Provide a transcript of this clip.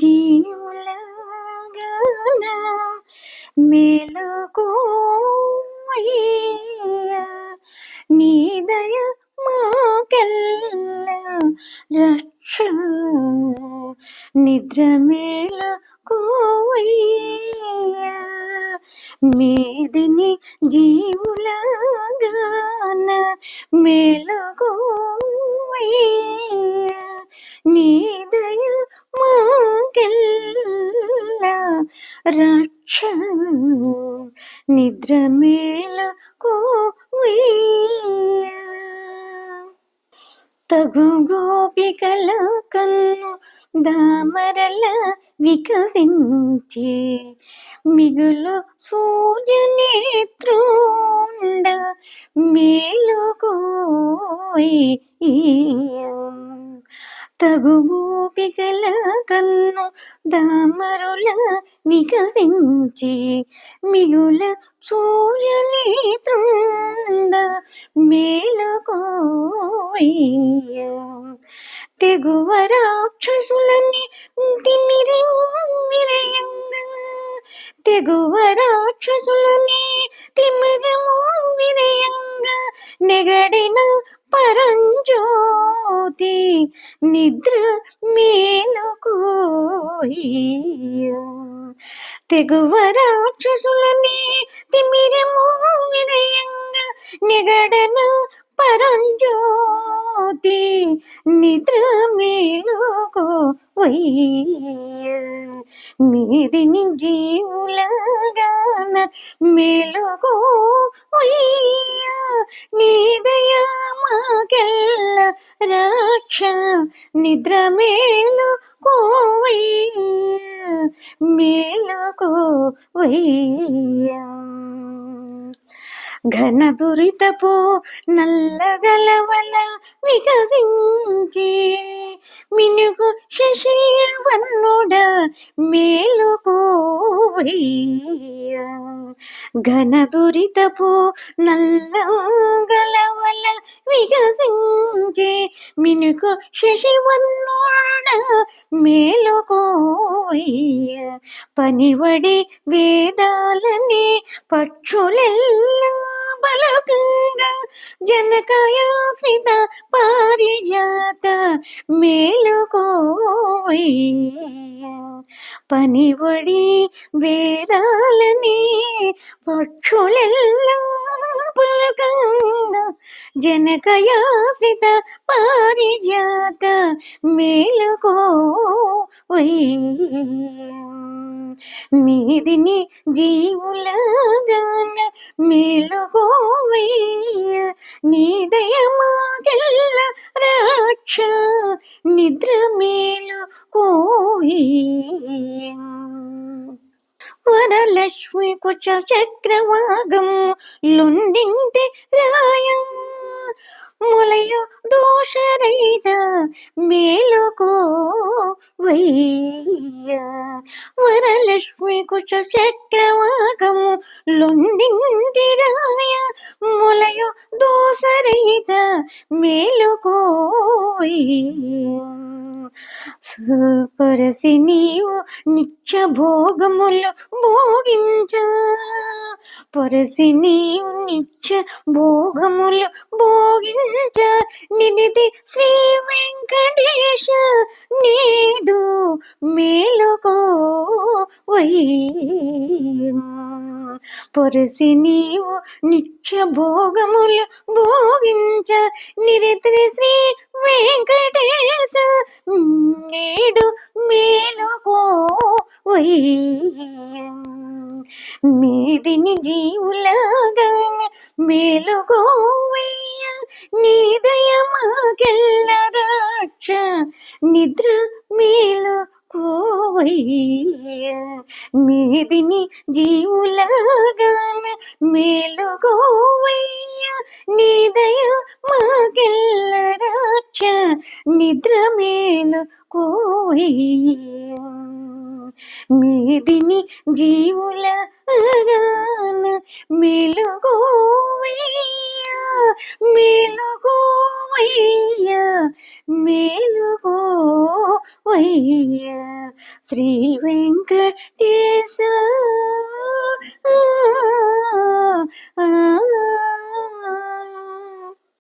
జీవులగాన మేలుకోవయ్యా నీ దయ మాకెల్ల రక్ష నిద్ర మేలుకోవయ్యా మేదిని జీవులగాన మేలుకోవయ్యా నీ రక్ష నిద్ర మేలుకోవయ్యా తగు గోపికల కన్ను దామరల వికసించి మిగులు సూర్యనేత్రుండ మేలుకోయి. తగు గోపికల కన్ను దామరుల వికసించి మిగుల సూర్యనేత్రుండ మేలుకోయ తెగువ రాక్షసులని తిమిరి మిరయంగా తెగువ రాక్షసులని తిమిరము విరయంగా నెగడిన పరంజో పరంజ్యోతి నిద్ర మేలుకోయ్యా తెగువ రాక్షసులని తిమిరము వినయంగా నిగడన పరంజ్యోతి నిద్ర మేలుకో మీదిని జీవులగాన మేలుకో నీదయా మాకెల్ల రాక్ష నిద్ర మేలు కోవయ్యా మేలుకో వయ్యా ఘనదురితపు నల్లగలవల వికసించి మినుగు శశివన్నుడ మేలుకోవయ్య ఘనదురితపు నల్లగలవల మినుకు శశివన్నుడ మేలుకోయ పనివడి వేదాలని పక్షులెల్లా బలకంగా జనకయాశ్రిత పారిజాత మేలుకోయ పనివడి వేదాలని పక్షులెల్లా పలకంగా జనకయాశ్రిత పారిజాత మేలుకో మీదిని జీవులగాన మేలుకోవయ్య నీ రాక్ష నిద్ర మేలు వరలక్ష్మి కుచ చక్రవాగం లుండింటి రాయ. ములయ దోషరహిత మేలుకో వయ్య. వరలక్ష్మి కుచ చక్రవాగము లొండింటి రాయ ములయ దోషరహిత మేలుకో సుపరసి నీవు నిత్య భోగములు భోగించ. పొరసి నీవు నిత్య భోగములు భోగించ. నినిది శ్రీ వెంకటేశ నేడు మేలుకో పొరసి నీవు నిత్య భోగములు భోగించ. నిరిత్రి శ్రీ మేలుగోవయ్య మేలుకోవయ్య నీ దయమాకెల్ల నిద్ర మేలు కోవయ్య మీదిని జీవులగాన మేలుగోవయ్య నీ దయ మాకెల్ల నిద్ర మేలు కోవయ్య మీదిని జీవుల గాన మేలువో వయ్య. శ్రీ వెంకటేశ.